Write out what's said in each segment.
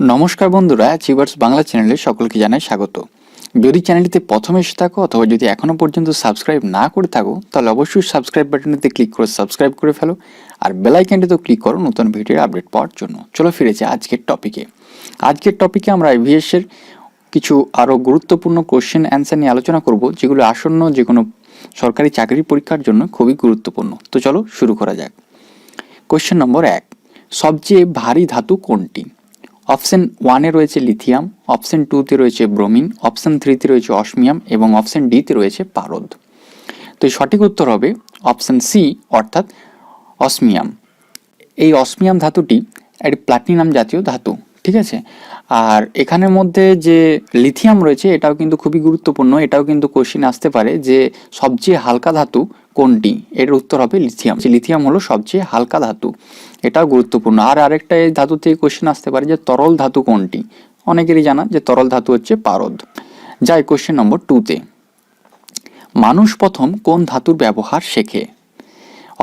নমস্কার বন্ধুরা চিভার্স বাংলা চ্যানেলে সকলকে জানাই স্বাগত। যদি চ্যানেলটিতে প্রথম এসে থাকো অথবা যদি এখনও পর্যন্ত সাবস্ক্রাইব না করে থাকো, তাহলে অবশ্যই সাবস্ক্রাইব বাটনটিতে ক্লিক করে সাবস্ক্রাইব করে ফেলো আর বেলাইকানটিতেও ক্লিক করো নতুন ভিডিওর আপডেট পাওয়ার জন্য। চলো ফিরেছি আজকের টপিকে আজকের টপিকে আমরা এর কিছু আরও গুরুত্বপূর্ণ কোশ্চেন অ্যান্সার নিয়ে আলোচনা করব, যেগুলো আসন্ন যে কোনো সরকারি চাকরি পরীক্ষার জন্য খুবই গুরুত্বপূর্ণ। তো চলো শুরু করা যাক। কোশ্চেন নম্বর এক, সবচেয়ে ভারী ধাতু কোনটি? অপশন ওয়ানে রয়েছে লিথিয়াম অপশন টুতে রয়েছে ব্রোমিন অপশন থ্রিতে রয়েছে অসমিয়াম এবং অপশন ডিতে রয়েছে পারদ। তো সঠিক উত্তর হবে অপশন সি অর্থাৎ অসমিয়াম এই অসমিয়াম ধাতুটি একটি প্লাটিনাম জাতীয় ধাতু। ঠিক আছে? আর এখানের মধ্যে যে লিথিয়াম রয়েছে, এটাও কিন্তু খুবই গুরুত্বপূর্ণ, এটাও কিন্তু কোশ্চিন আসতে পারে যে সবচেয়ে হালকা ধাতু কোনটি? এর উত্তর হবে লিথিয়াম লিথিয়াম হলো সবচেয়ে হালকা ধাতু। এটাও গুরুত্বপূর্ণ। আর আরেকটা এই ধাতু থেকে কোশ্চেন আসতে পারে যে তরল ধাতু কোনটি? অনেকেরই জানা যে তরল ধাতু হচ্ছে পারদ। যাই কোশ্চেন নম্বর টুতে মানুষ প্রথম কোন ধাতুর ব্যবহার শেখে?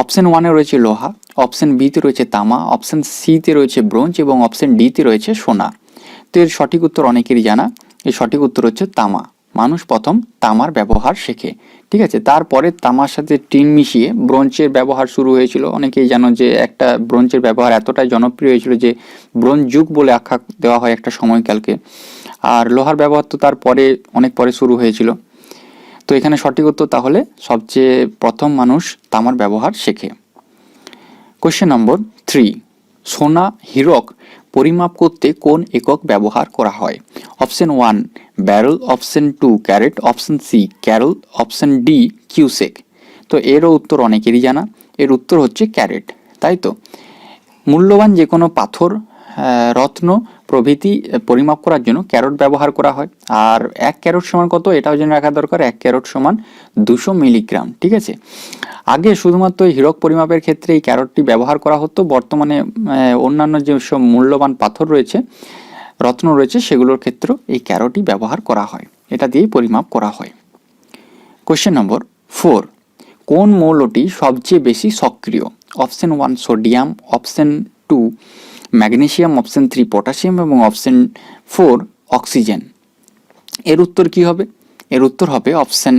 অপশন ওয়ানে রয়েছে লোহা অপশন বিতে রয়েছে তামা, অপশন সিতে রয়েছে ব্রোঞ্জ এবং অপশান ডিতে রয়েছে সোনা। তো এর সঠিক উত্তর অনেকেরই জানা, এর সঠিক উত্তর হচ্ছে তামা। মানুষ প্রথম তামার ব্যবহার শেখে, ঠিক আছে? তারপরে তামার সাথে টিন মিশিয়ে ব্রোঞ্জের ব্যবহার শুরু হয়েছিল। অনেকেই জানো যে একটা ব্রোঞ্জের ব্যবহার এতটাই জনপ্রিয় হয়েছিল যে ব্রোঞ্জ যুগ বলে আখ্যা দেওয়া হয় একটা সময়কালকে। আর লোহার ব্যবহার তো তারপরে অনেক পরে শুরু হয়েছিল। তো এখানে সঠিক উত্তর তাহলে সবচেয়ে প্রথম মানুষ তামার ব্যবহার শেখে। কোশ্চেন নম্বর থ্রি সোনা, হীরক পরিমাপ করতে কোন একক ব্যবহার করা হয়? Option one barrel option two carat option C Carroll option D cusec তো এরও উত্তর অনেকেরই জানা। এর উত্তর হচ্ছে ক্যারেট তাই তো? মূল্যবান যে কোনো পাথর রত্ন প্রভৃতি পরিমাপ করার জন্য ক্যারট ব্যবহার করা হয়। আর এক ক্যারট সমান কত? এটাও জেনে রাখা দরকার, এক ক্যারট সমান দুশো মিলিগ্রাম, ঠিক আছে? আগে শুধুমাত্র হীরক পরিমাপের ক্ষেত্রে এই ক্যারটটি ব্যবহার করা হতো। বর্তমানে অন্যান্য যে সব মূল্যবান পাথর রয়েছে, রত্ন রয়েছে, সেগুলোর ক্ষেত্রেও এই ক্যারটই ব্যবহার করা হয়। এটা দিয়েই পরিমাপ করা হয়। কোশ্চেন নম্বর ফোর কোন মৌলটি সবচেয়ে বেশি সক্রিয়? Option one sodium option two magnesium option three potassium এবং অপশন ফোর অক্সিজেন। এর উত্তর কি হবে? এর উত্তর হবে অপশন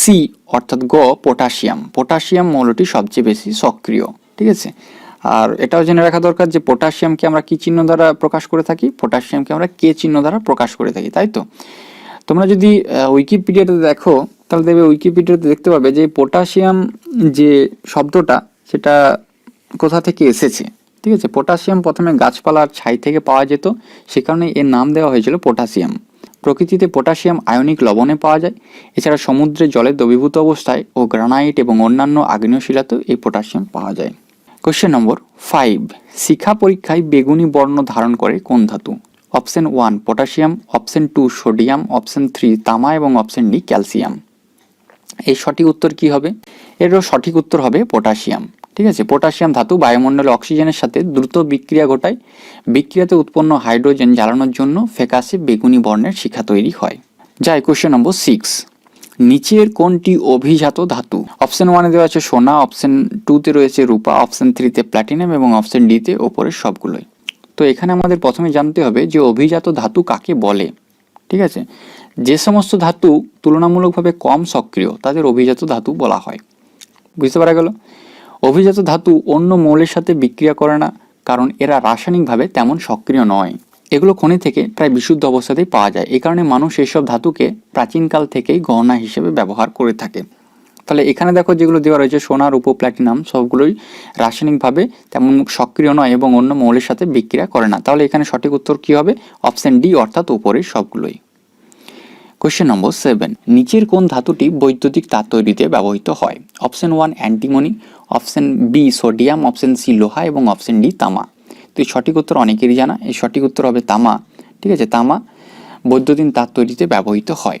সি, অর্থাৎ গ, পটাশিয়াম। পটাশিয়াম মৌলটি সবচেয়ে বেশি সক্রিয়, ঠিক আছে? আর এটাও জেনে রাখা দরকার যে পটাশিয়ামকে আমরা কি চিহ্ন দ্বারা প্রকাশ করে থাকি? পটাশিয়ামকে আমরা কে চিহ্ন দ্বারা প্রকাশ করে থাকি, তাই তো? তোমরা যদি উইকিপিডিয়াতে দেখো, তাহলে দেখবে উইকিপিডিয়াতে দেখতে পাবে যে পটাশিয়াম যে শব্দটা, সেটা কোথা থেকে এসেছে? ঠিক আছে পটাশিয়াম প্রথমে গাছপালার ছাই থেকে পাওয়া যেত, সে কারণে এর নাম দেওয়া হয়েছিল পটাশিয়াম প্রকৃতিতে পটাশিয়াম আয়নিক লবণে পাওয়া যায়। এছাড়া সমুদ্রে জলে দ্রবীভূত অবস্থায় ও গ্রানাইট এবং অন্যান্য আগ্নেয় শিলাতেও এই পটাশিয়াম পাওয়া যায়। কোশ্চেন নম্বর ফাইভ শিখা পরীক্ষায় বেগুনি বর্ণ ধারণ করে কোন ধাতু? Option one potassium option two sodium option three তামা এবং অপশন ডি ক্যালসিয়াম এই সঠিক উত্তর কি হবে? এরও সঠিক উত্তর হবে পটাশিয়াম ঠিক আছে? পটাশিয়াম ধাতু বায়ুমণ্ডলে অক্সিজেনের সাথে দ্রুত বিক্রিয়া ঘটায়। বিক্রিয়াতে উৎপন্ন হাইড্রোজেন জ্বালানোর জন্য ফ্যাকাসে বেগুনি বর্ণের শিখা তৈরি হয়। যাই কোশ্চেন নম্বর সিক্স নিচের কোনটি অভিজাত ধাতু? অপশন ওয়ানে দেওয়া আছে সোনা অপশন টুতে রয়েছে রূপা অপশন থ্রিতে প্ল্যাটিনাম এবং অপশন ডিতে ওপরের সবগুলোই। তো এখানে আমাদের প্রথমে জানতে হবে যে অভিজাত ধাতু কাকে বলে? ঠিক আছে? যে সমস্ত ধাতু তুলনামূলকভাবে কম সক্রিয়, তাদের অভিজাত ধাতু বলা হয়। বুঝতে পারা গেল? অভিজাত ধাতু অন্য মৌলের সাথে বিক্রিয়া করে না, কারণ এরা রাসায়নিকভাবে তেমন সক্রিয় নয়। এগুলো খনি থেকে প্রায় বিশুদ্ধ অবস্থাতেই পাওয়া যায়। এই কারণে মানুষ এইসব ধাতুকে প্রাচীনকাল থেকেই গহনা হিসেবে ব্যবহার করে থাকে। তাহলে এখানে দেখো যেগুলো দেওয়া রয়েছে সোনার উপ প্ল্যাটিনাম, সবগুলোই রাসায়নিকভাবে তেমন সক্রিয় নয় এবং অন্য মৌলের সাথে বিক্রিয়া করে না। তাহলে এখানে সঠিক উত্তর কি হবে? অপশন ডি অর্থাৎ উপরের সবগুলোই। কোশ্চেন নম্বর সেভেন নিচের কোন ধাতুটি বৈদ্যুতিক তার তৈরিতে ব্যবহৃত হয়? Option one antimony option B sodium option C লোহা এবং অপশন ডি তামা। তো এই সঠিক উত্তর অনেকেরই জানা। এই সঠিক উত্তর হবে তামা। ঠিক আছে? তামা বৈদ্যুতিন তার তৈরিতে ব্যবহৃত হয়।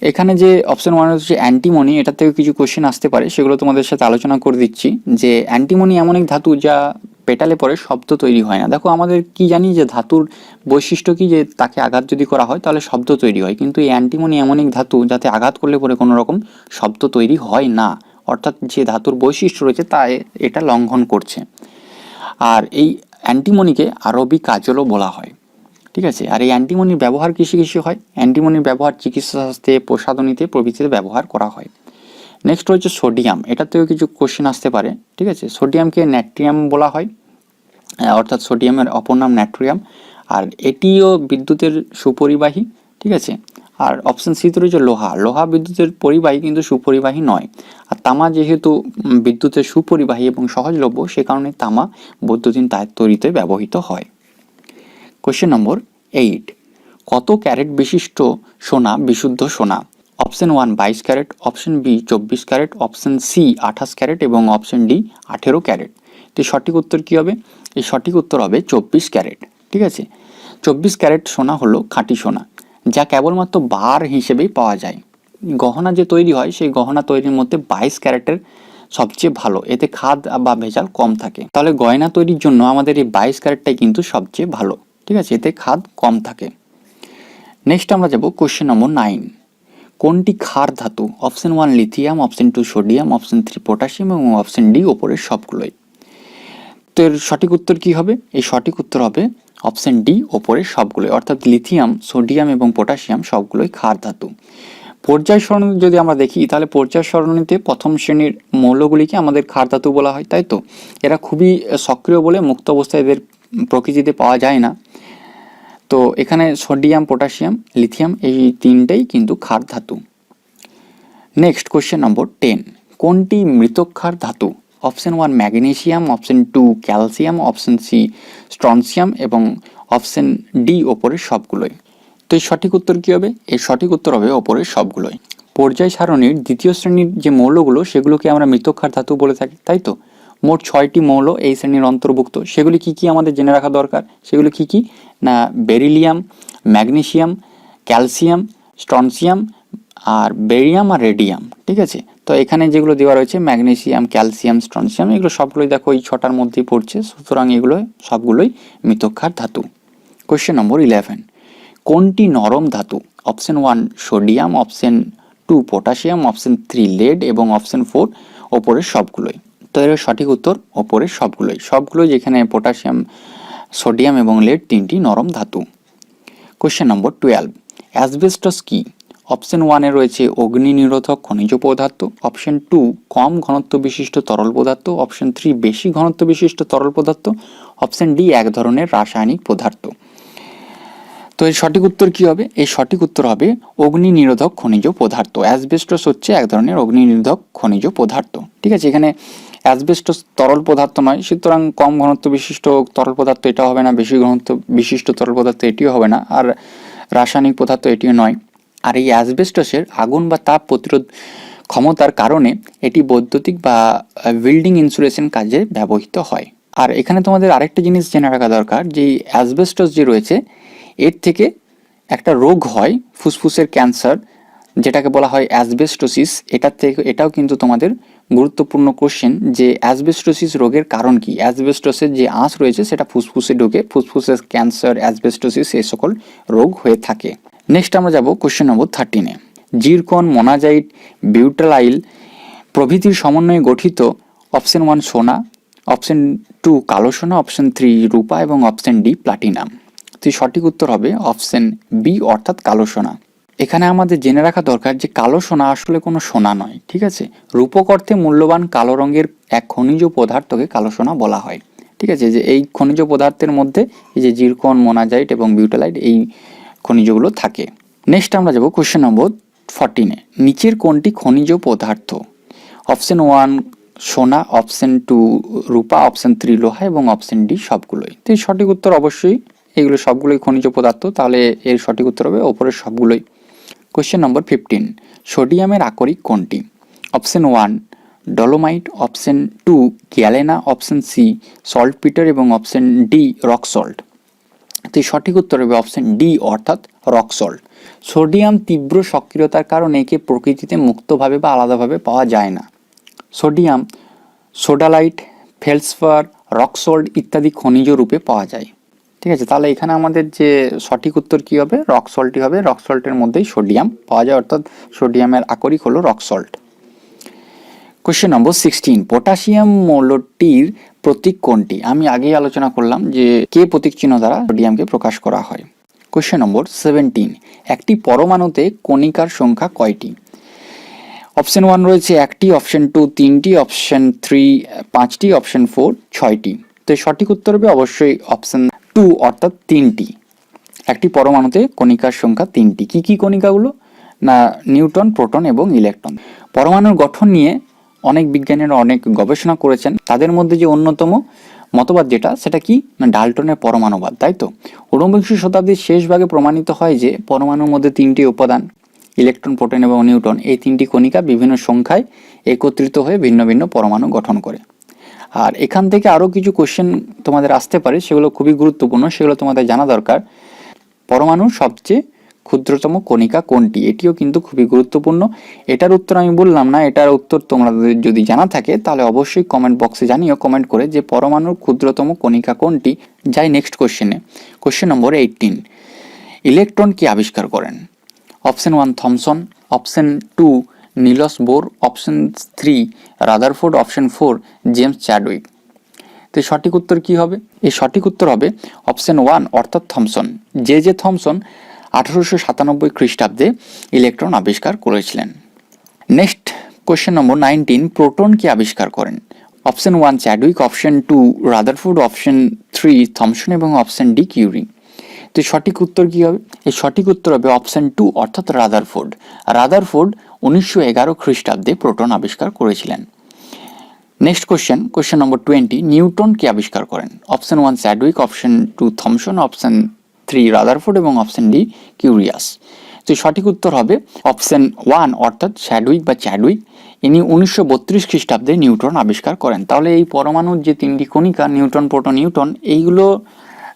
এখানে যে অপশন ওয়ান হচ্ছে অ্যান্টিমনি এটা থেকে কিছু কোশ্চেন আসতে পারে। সেগুলো তোমাদের সাথে আলোচনা করে দিচ্ছি। যে অ্যান্টিমনি এমন এক ধাতু যা পেটালে পরে শব্দ তৈরি হয় না। দেখো আমাদের কি জানি যে ধাতুর বৈশিষ্ট্য কি যে তাকে আঘাত যদি করা হয় তাহলে শব্দ তৈরি হয়। কিন্তু এই অ্যান্টিমনি এমন এক ধাতু যাতে আঘাত করলে পরে কোনো রকম শব্দ তৈরি হয় না। অর্থাৎ যে ধাতুর বৈশিষ্ট্য রয়েছে তা এটা লঙ্ঘন করছে। আর এই অ্যান্টিমনিকে আরবি কাজলও বলা হয়। ঠিক আছে? আর এই অ্যান্টিমনির ব্যবহার কিসে কিসে হয়? অ্যান্টিমনির ব্যবহার চিকিৎসা শাস্ত্রে, প্রসাধনীতে, প্রভৃতিতে ব্যবহার করা হয়। নেক্সট হচ্ছে সোডিয়াম এটা থেকেও কিছু কোশ্চেন আসতে পারে, ঠিক আছে? সোডিয়ামকে ন্যাট্রিয়াম বলা হয় অর্থাৎ সোডিয়ামের অপর নাম ন্যাট্রিয়াম আর এটিও বিদ্যুতের সুপরিবাহী, ঠিক আছে? আর অপশন সিতে রয়েছে লোহা লোহা বিদ্যুতের পরিবাহী কিন্তু সুপরিবাহী নয়। আর তামা যেহেতু বিদ্যুতের সুপরিবাহী এবং সহজলভ্য, সে কারণে তামা বৈদ্যুতিন তার তৈরিতে ব্যবহৃত হয়। কোশ্চেন নম্বর এইট কত ক্যারেট বিশিষ্ট সোনা, বিশুদ্ধ সোনা? অপশন ওয়ান বাইশ ক্যারেট, অপশন বি চব্বিশ ক্যারেট, অপশন সি আঠাশ ক্যারেট এবং অপশন ডি আঠেরো ক্যারেট। তো সঠিক উত্তর কী হবে? এই সঠিক উত্তর হবে চব্বিশ ক্যারেট, ঠিক আছে? চব্বিশ ক্যারেট সোনা হলো খাঁটি সোনা, যা কেবলমাত্র বার হিসেবেই পাওয়া যায়। গহনা যে তৈরি হয়, সেই গহনা তৈরির মধ্যে বাইশ ক্যারেটের সবচেয়ে ভালো, এতে খাদ বা ভেজাল কম থাকে। তাহলে গয়না তৈরির জন্য আমাদের এই বাইশ ক্যারেটটাই কিন্তু সবচেয়ে ভালো, ঠিক আছে? এতে খাদ কম থাকে। নেক্সট আমরা যাব কোশ্চেন নম্বর নাইন। কোনটি ক্ষার ধাতু? Option one lithium, option two sodium, option three potassium এবং অপশন ডি ওপরের সবগুলোই। তো এর সঠিক উত্তর কি হবে? এই সঠিক উত্তর হবে অপশন ডি ওপরের সবগুলোই, অর্থাৎ লিথিয়াম, সোডিয়াম এবং পটাশিয়াম সবগুলোই ক্ষার ধাতু। পর্যায় সারণী যদি আমরা দেখি, তাহলে পর্যায় সারণীতে প্রথম শ্রেণির মৌলগুলিকে আমাদের ক্ষার ধাতু বলা হয়, তাই তো? এরা খুবই সক্রিয় বলে মুক্ত অবস্থায় এদের প্রকৃতিতে পাওয়া যায় না। তো এখানে সোডিয়াম, পটাশিয়াম, লিথিয়াম এই তিনটেই কিন্তু ক্ষার ধাতু। নেক্সট কোশ্চেন নম্বর টেন কোনটি মৃতক্ষার ধাতু? Option one magnesium option two calcium option C strontium এবং অপশন ডি ওপরের সবগুলোই। তো এর সঠিক উত্তর কী হবে? এর সঠিক উত্তর হবে ওপরের সবগুলোই। পর্যায় সারণীর দ্বিতীয় শ্রেণির যে মৌলগুলো, সেগুলোকে আমরা মৃতক্ষার ধাতু বলে থাকি, তাই তো? মোট ছয়টি মৌল এই শ্রেণির অন্তর্ভুক্ত। সেগুলি কি কি আমাদের জেনে রাখা দরকার? সেগুলো কি কি? না, বেরিলিয়াম, ম্যাগনেসিয়াম, ক্যালসিয়াম স্ট্রনসিয়াম আর বেরিয়াম আর রেডিয়াম, ঠিক আছে? তো এখানে যেগুলো দেওয়া রয়েছে, ম্যাগনেসিয়াম, ক্যালসিয়াম স্ট্রনসিয়াম এগুলো সবগুলোই দেখো এই ছটার মধ্যেই পড়ছে। সুতরাং এগুলো সবগুলোই মৃতক্ষার ধাতু। কোশ্চেন নম্বর ইলেভেন কোনটি নরম ধাতু? Option one sodium option two potassium option three lead এবং অপশন ফোর ওপরের সবগুলোই। তো এর সঠিক উত্তর, ওপরের সবগুলোই। সবগুলোই যেখানে পটাশিয়াম, সোডিয়াম এবং লেড তিনটি নরম ধাতু। কোশ্চেন নম্বর টুয়েলভ অ্যাসবেস্টস কি? অপশন ওয়ানে রয়েছে অগ্নি নিরোধক খনিজ পদার্থ। অপশন টু কম ঘনত্ব বিশিষ্ট তরল পদার্থ। অপশন থ্রি বেশি ঘনত্ব বিশিষ্ট তরল পদার্থ। অপশন ডি এক ধরনের রাসায়নিক পদার্থ। তো এর সঠিক উত্তর কি হবে? এই সঠিক উত্তর হবে অগ্নি নিরোধক খনিজ পদার্থ। অ্যাসবেস্টস হচ্ছে এক ধরনের অগ্নি নিরোধক খনিজ পদার্থ। ঠিক আছে, এখানে অ্যাসবেস্টস তরল পদার্থ নয়, সুতরাং কম ঘনত্ব বিশিষ্ট তরল পদার্থ এটা হবে না, বেশি ঘনত্ব বিশিষ্ট তরল পদার্থ এটিও হবে না, আর রাসায়নিক পদার্থ এটিও নয়। আর এই অ্যাসবেস্টসের আগুন বা তাপ প্রতিরোধ ক্ষমতার কারণে এটি বৈদ্যুতিক বা বিল্ডিং ইন্সুলেশন কাজে ব্যবহৃত হয়। আর এখানে তোমাদের আরেকটা জিনিস জেনে রাখা দরকার, যে অ্যাসবেস্টস যে রয়েছে, এর থেকে একটা রোগ হয় ফুসফুসের ক্যান্সার যেটাকে বলা হয় অ্যাসবেস্টোসিস এটার থেকে, এটাও কিন্তু তোমাদের গুরুত্বপূর্ণ কোশ্চেন যে অ্যাসবেস্টোসিস রোগের কারণ কি? অ্যাসবেস্টোসের যে আঁশ রয়েছে, সেটা ফুসফুসে ঢুকে। ফুসফুসের ক্যান্সার, অ্যাসবেস্টোসিস এই সকল রোগ হয়ে থাকে। নেক্সট আমরা যাব কোশ্চেন নম্বর থার্টিনে জিরকন মোনাজাইট বিউটালাইল প্রভৃতির সমন্বয়ে গঠিত অপশন ওয়ান সোনা অপশন টু কালো সোনা অপশন থ্রি রূপা এবং অপশন ডি প্লাটিনাম তো সঠিক উত্তর হবে অপশন বি অর্থাৎ কালো সোনা। এখানে আমাদের জেনে রাখা দরকার যে কালো সোনা আসলে কোনো সোনা নয়, ঠিক আছে? রূপক অর্থে মূল্যবান কালো রঙের এক খনিজ পদার্থকে কালো সোনা বলা হয়, ঠিক আছে? যে এই খনিজ পদার্থের মধ্যে এই যে জিরকন, মোনাজাইট এবং বিউটালাইট এই খনিজগুলো থাকে। নেক্সট আমরা যাব কোশ্চেন নম্বর ফর্টিনে নিচের কোনটি খনিজ পদার্থ? অপশন ওয়ান সোনা অপশন টু রূপা অপশন থ্রি লোহা এবং অপশন ডি সবগুলোই। তো সঠিক উত্তর অবশ্যই, এগুলো সবগুলোই খনিজ পদার্থ, তাহলে এর সঠিক উত্তর হবে ওপরের সবগুলোই। কোশ্চেন নম্বর ফিফটিন সোডিয়ামের আকরিক কোনটি? Option one dolomite option two galena option C saltpetre এবং অপশন ডি রক সল্ট তো সঠিক উত্তর হবে অপশন ডি অর্থাৎ রক সল্ট সোডিয়াম তীব্র সক্রিয়তার কারণে একে প্রকৃতিতে মুক্তভাবে বা আলাদাভাবে পাওয়া যায় না। Sodium sodalite feldspar rock salt ইত্যাদি খনিজ রূপে পাওয়া যায়। ঠিক আছে? তাহলে এখানে আমাদের যে সঠিক উত্তর কি হবে? রক সল্টই হবে। রক সল্টের মধ্যেই সোডিয়াম পাওয়া যায়, অর্থাৎ সোডিয়ামের আকরিক হলো rock salt question number sixteen potassium মৌলটির প্রতীক কোনটি? আমি আগেই আলোচনা করলাম যে কে প্রতীক চিহ্ন দ্বারা সোডিয়ামকে প্রকাশ করা হয়। কোশ্চেন নম্বর সেভেন্টিন একটি পরমাণুতে কণিকার সংখ্যা কয়টি? অপশন ওয়ান রয়েছে একটি অপশন টু তিনটি অপশন থ্রি পাঁচটি অপশন ফোর ছয়টি। তো সঠিক উত্তর হবে অবশ্যই অপশন টু অর্থাৎ তিনটি। একটি পরমাণুতে কণিকার সংখ্যা তিনটি। কি কি কণিকাগুলো? না নিউটন প্রোটন এবং ইলেকট্রন। পরমাণুর গঠন নিয়ে অনেক বিজ্ঞানীরা অনেক গবেষণা করেছেন। তাদের মধ্যে যে অন্যতম মতবাদ যেটা, সেটা কি? না, ডাল্টনের পরমাণুবাদ, তাই তো? ঊনবিংশ শতাব্দীর শেষ ভাগে প্রমাণিত হয় যে পরমাণুর মধ্যে তিনটি উপাদান, ইলেকট্রন, প্রোটন এবং নিউটন এই তিনটি কণিকা বিভিন্ন সংখ্যায় একত্রিত হয়ে ভিন্ন ভিন্ন পরমাণু গঠন করে। আর এখান থেকে আরও কিছু কোশ্চেন তোমাদের আসতে পারে, সেগুলো খুবই গুরুত্বপূর্ণ, সেগুলো তোমাদের জানা দরকার। পরমাণুর সবচেয়ে ক্ষুদ্রতম কণিকা কোনটি? এটিও কিন্তু খুবই গুরুত্বপূর্ণ। এটার উত্তর আমি বললাম না, এটার উত্তর তোমাদের যদি জানা থাকে, তাহলে অবশ্যই কমেন্ট বক্সে জানিও কমেন্ট করে যে পরমাণুর ক্ষুদ্রতম কণিকা কোনটি? যাই নেক্সট কোশ্চেনে কোশ্চেন নম্বর এইটিন ইলেকট্রন কি আবিষ্কার করেন? Option one Thomson option two Niels Bohr option three, Rutherford option four, James Chadwick. তো সঠিক উত্তর কি হবে? এর সঠিক উত্তর হবে অপশন ওয়ান, অর্থাৎ থমসন। যে যে থমসন আঠারোশো সাতানব্বই খ্রিস্টাব্দে ইলেকট্রন আবিষ্কার করেছিলেন। Next question number nineteen, proton কি আবিষ্কার করেন? Option one, Chadwick, option two Rutherford option three, Thomson এবং অপশন ডি, কিউরি। তো সঠিক উত্তর কি হবে? এর সঠিক উত্তর হবে অপশন টু অর্থাৎ রাদারফোর্ড রাদারফোর্ড উনিশশো এগারো খ্রিস্টাব্দে প্রোটন আবিষ্কার করেছিলেন। Next question question number twenty neutron কি আবিষ্কার করেন? Option one Chadwick option two Thomson option three Rutherford এবং অপশন ডি কিউরিয়াস তো সঠিক উত্তর হবে অপশন ওয়ান অর্থাৎ স্যাডউইক বা চ্যাডউইক ইনি উনিশশো বত্রিশ খ্রিস্টাব্দে নিউটন আবিষ্কার করেন। তাহলে এই পরমাণুর যে তিনটি কণিকা, নিউটন, প্রোটন, নিউটন, এইগুলো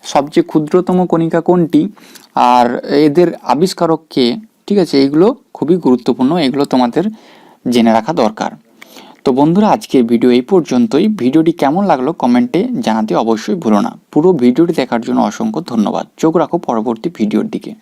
সবচেয়ে ক্ষুদ্রতম কণিকা কোনটি? আর এদের আবিষ্কারক কে ঠিক আছে এইগুলো খুবই গুরুত্বপূর্ণ, এগুলো তোমাদের জেনে রাখা দরকার। তো বন্ধুরা, আজকের ভিডিও এই পর্যন্তই। ভিডিওটি কেমন লাগল কমেন্টে জানাতে অবশ্যই ভুলো না। পুরো ভিডিওটি দেখার জন্য অসংখ্য ধন্যবাদ। চোখ রাখো পরবর্তী ভিডিওর দিকে।